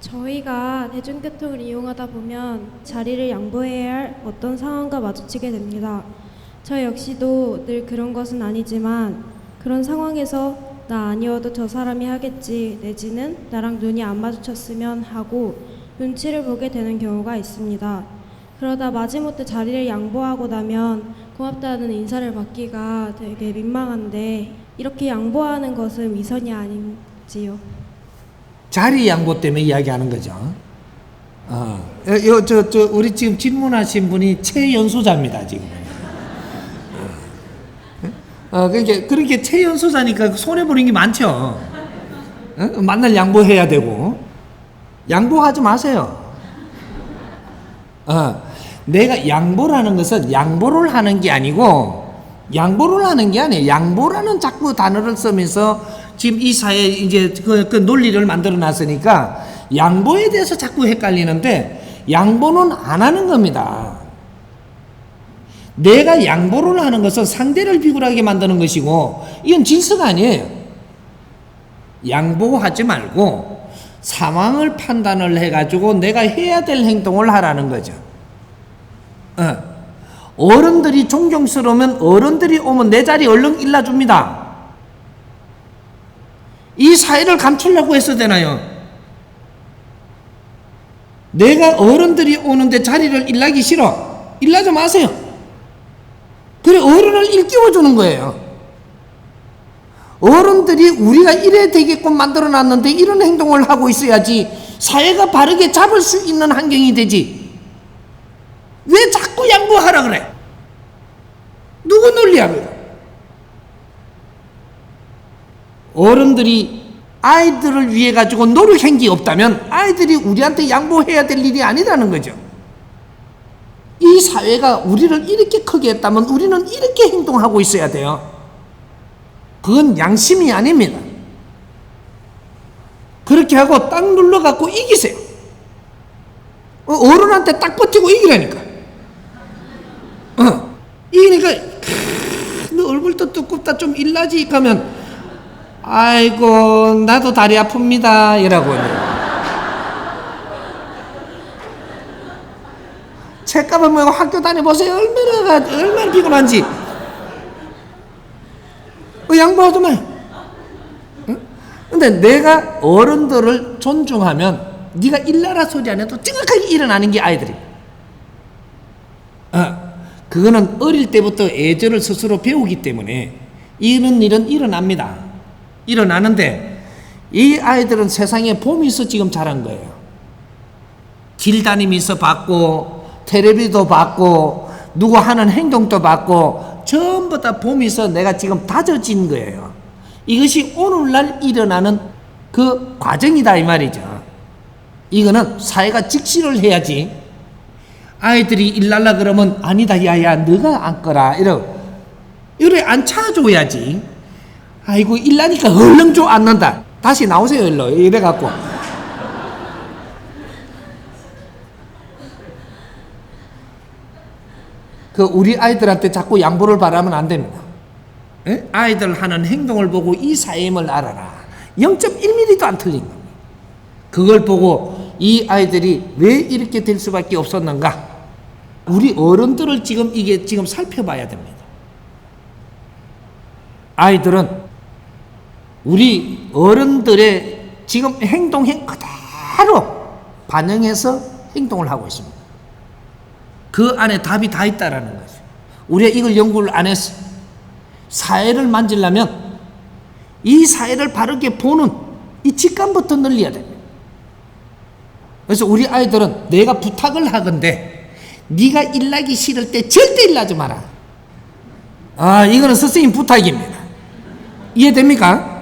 저희가 대중교통을 이용하다 보면 자리를 양보해야 할 어떤 상황과 마주치게 됩니다. 저 역시도 늘 그런 것은 아니지만 그런 상황에서 나 아니어도 저 사람이 하겠지 내지는 나랑 눈이 안 마주쳤으면 하고 눈치를 보게 되는 경우가 있습니다. 그러다 마지못해 자리를 양보하고 나면 고맙다는 인사를 받기가 되게 민망한데 이렇게 양보하는 것은 위선이 아닌지요. 자리 양보 때문에 이야기하는 거죠. 어, 요, 저, 저, 우리 지금 질문하신 분이 최연소자입니다, 지금. 어, 그러니까, 그렇게 최연소자니까 손해보는 게 많죠. 어? 만날 양보해야 되고. 양보하지 마세요. 어, 내가 양보라는 것은 양보를 하는 게 아니고, 양보를 하는 게 아니에요. 양보라는 자꾸 단어를 쓰면서 지금 이 사회에 이제 그, 그 논리를 만들어 놨으니까 양보에 대해서 자꾸 헷갈리는데 양보는 안 하는 겁니다. 내가 양보를 하는 것은 상대를 비굴하게 만드는 것이고 이건 질서가 아니에요. 양보하지 말고 상황을 판단을 해가지고 내가 해야 될 행동을 하라는 거죠. 어. 어른들이 존경스러우면 어른들이 오면 내 자리 얼른 일러줍니다. 이 사회를 감추려고 했어야 되나요? 내가 어른들이 오는데 자리를 일하기 싫어. 일하지 마세요. 그래, 어른을 일깨워주는 거예요. 어른들이 우리가 이래 되게끔 만들어 놨는데 이런 행동을 하고 있어야지 사회가 바르게 잡을 수 있는 환경이 되지. 왜 자꾸 양보하라 그래? 누구 논리야, 그거? 어른들이 아이들을 위해 가지고 노력한 게 없다면 아이들이 우리한테 양보해야 될 일이 아니라는 거죠. 이 사회가 우리를 이렇게 크게 했다면 우리는 이렇게 행동하고 있어야 돼요. 그건 양심이 아닙니다. 그렇게 하고 딱 눌러갖고 이기세요. 어, 어른한테 딱 버티고 이기라니까. 어, 이기니까, 크, 너 얼굴도 두껍다, 좀 일나지? 하면, 아이고, 나도 다리 아픕니다. 이라고. 책가방 메고 학교 다녀보세요. 얼마나, 가- 얼마나 피곤한지. 어. 응? 근데 내가 어른들을 존중하면 네가 일나라 소리 안 해도 정확하게 일어나는 게 아이들이. 어, 그거는 어릴 때부터 애절을 스스로 배우기 때문에 이런 일은 일어납니다. 일어나는데 이 아이들은 세상에 봄이 있어 지금 자란 거예요. 길 다니면서 봤고 텔레비도 봤고 누구 하는 행동도 봤고 전부 다 봄이서 내가 지금 다져진 거예요. 이것이 오늘날 일어나는 그 과정이다 이 말이죠. 이거는 사회가 직시를 해야지. 아이들이 일날라 그러면 아니다 야야 너가 앉거라 이러 이래 앉혀줘야지. 아이고 일나니까 얼른 좀 앉는다. 다시 나오세요 일로 이래 갖고. 그 우리 아이들한테 자꾸 양보를 바라면 안 됩니다. 예? 아이들 하는 행동을 보고 이 사임을 알아라. 0.1mm도 안 틀린 겁니다. 그걸 보고 이 아이들이 왜 이렇게 될 수밖에 없었는가? 우리 어른들을 지금 이게 지금 살펴봐야 됩니다. 아이들은 우리 어른들의 지금 행동에 그대로 반영해서 행동을 하고 있습니다. 그 안에 답이 다 있다라는 거죠. 우리가 이걸 연구를 안 했어. 사회를 만지려면 이 사회를 바르게 보는 이 직감부터 늘려야 됩니다. 그래서 우리 아이들은 내가 부탁을 하건데 네가 일나기 싫을 때 절대 일나지 마라. 아, 이거는 선생님 부탁입니다. 이해됩니까?